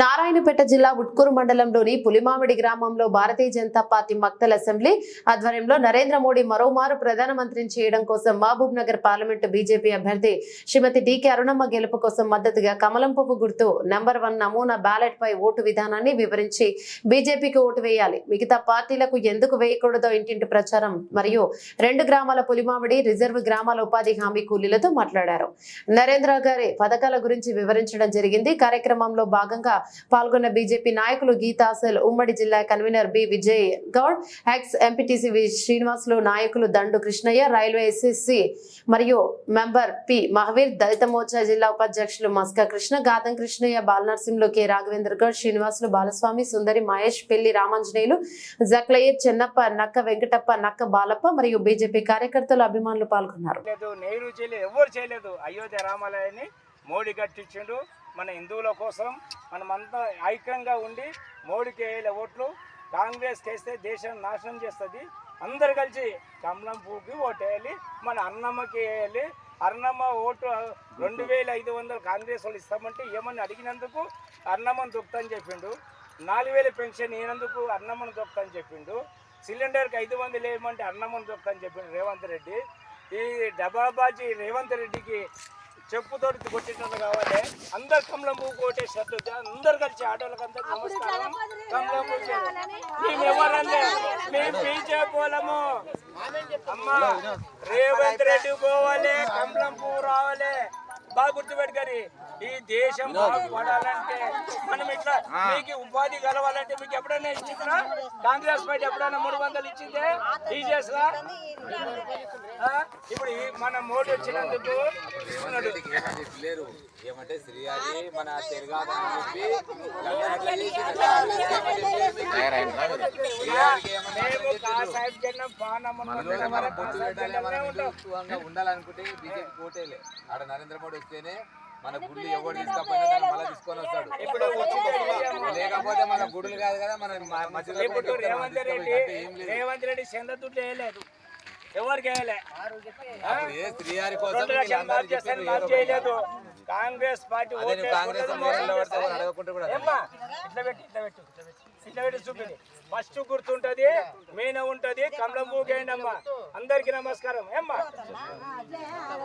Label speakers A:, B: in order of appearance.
A: నారాయణపేట జిల్లా ఉట్కూరు మండలంలోని పులిమామిడి గ్రామంలో భారతీయ జనతా పార్టీ మక్తల్ అసెంబ్లీ ఆధ్వర్యంలో నరేంద్ర మోడీ మరోమారు ప్రధానమంత్రిని చేయడం కోసం మహబూబ్ నగర్ పార్లమెంటు బీజేపీ అభ్యర్థి శ్రీమతి డికే అరుణమ్మ గెలుపు కోసం మద్దతుగా కమలం పువ్వు గుర్తు నెంబర్ వన్ నమూనా బ్యాలెట్ పై ఓటు విధానాన్ని వివరించి బీజేపీకి ఓటు వేయాలి. మిగతా పార్టీలకు ఎందుకు వేయకూడదో ఇంటింటి ప్రచారం మరియు రెండు గ్రామాల పులిమామిడి రిజర్వ్ గ్రామాల ఉపాధి హామీ కూలీలతో మాట్లాడారు. నరేంద్ర గారి పథకాల గురించి వివరించడం జరిగింది. కార్యక్రమంలో భాగంగా పాల్గొన్న బీజేపీ నాయకులు గీతాసల్ ఉమ్మడి జిల్లా convener B Vijay Goud ex MPTC V Srinivasulu నాయకులు దండు కృష్ణయ్య రైల్వే ఎస్ఎస్సి మరియు మెంబర్ పి మహవీర్ దళిత మోర్చా జిల్లా ఉపాధ్యక్షులు మస్కా కృష్ణ గాతం కృష్ణయ్య బాలనరసింహులు కె రాఘవేంద్ర గౌడ్ శ్రీనివాసులు బాలస్వామి సుందరి మహేష్ పెళ్ళి రామాంజనేయులు జక్లయ్య చెన్నప్ప నక్క వెంకటప్ప నక్క బాలప్ప మరియు బీజేపీ కార్యకర్తలు అభిమానులు పాల్గొన్నారు.
B: నెహ్రూ చేయలేదు ఎవరు చేయలేదు. అయోధ్య రామాలయాన్ని మోడీ కట్టించిండు. మన హిందువుల కోసం మనమంతా ఐక్యంగా ఉండి మోడీకి వేయాలి ఓట్లు కాంగ్రెస్ వేస్తే దేశం నాశనం చేస్తుంది. అందరు కలిసి కమలం పూకి ఓటు వేయాలి మన అన్నమ్మకి వేయాలి. అన్నమ్మ ఓటు రెండు వేల ఐదు వందలు కాంగ్రెస్ వాళ్ళు ఇస్తామంటే ఏమని అడిగినందుకు అన్నమ్మను దొక్కుతని చెప్పిండు. నాలుగు వేల పెన్షన్ ఈనందుకు అన్నమ్మను దొక్కుతని చెప్పిండు. సిలిండర్కి ఐదు వందలు వేయమంటే అన్నమ్మను దొక్కుతని చెప్పిండు రేవంత్ రెడ్డి. ఈ డబాబాజీ రేవంత్ రెడ్డికి చెప్పుతోటి కొట్టేటట్టు కావాలి. అందరు కమలం పువ్వు కొట్టేసినట్టు అందరు కలిసి ఆటోలకు అందరు నమస్కారం. కమలం పువ్వు చేయాలి. మేము ఎవరంటే మేము బీజేపీలము అమ్మా రేవంత్ రెడ్డి పోవాలి కమలం పువ్వు రావాలి. బాగా గుర్తుపెట్టుకొని ఈ దేశం బాగుపడాలంటే ఇట్లా మీకు ఉపాధి కలవాలంటే మీకు ఎప్పుడైనా ఇచ్చిందా? కాంగ్రెస్ పార్టీ ఎప్పుడైనా మూడు వందలు ఇచ్చిందే? టీజేస్లా ఇప్పుడు మన మోడీ వచ్చినందుకు
C: లేరు ఏమంటే శ్రీహరి మన ఉండాలనుకుంటే బీజేపీ కోటేలే ఆడ నరేంద్ర మోడీ వస్తేనే మన గుళ్ళు ఎవరు తీసుకపోయినా మళ్ళీ తీసుకొని వస్తాడు.
B: ఇప్పుడు
C: లేకపోతే మన గుడులు కాదు కదా మన
B: ఇప్పుడు రేవంత్ రెడ్డి రేవంత్ రెడ్డి చంద్రదుడ్డు వేయలేదు. ఎవరికి వేయలే? రెండు లక్షలు చేస్తాను చేయలేదు. కాంగ్రెస్ పార్టీ ఇట్లా పెట్టి ఇట్లా పెట్టు ఇట్లా పెట్టి చూపింది ఫస్ట్ గుర్తుంటది మీన ఉంటది కమలం పూగేయండి అమ్మా అందరికి నమస్కారం ఏమ్మా?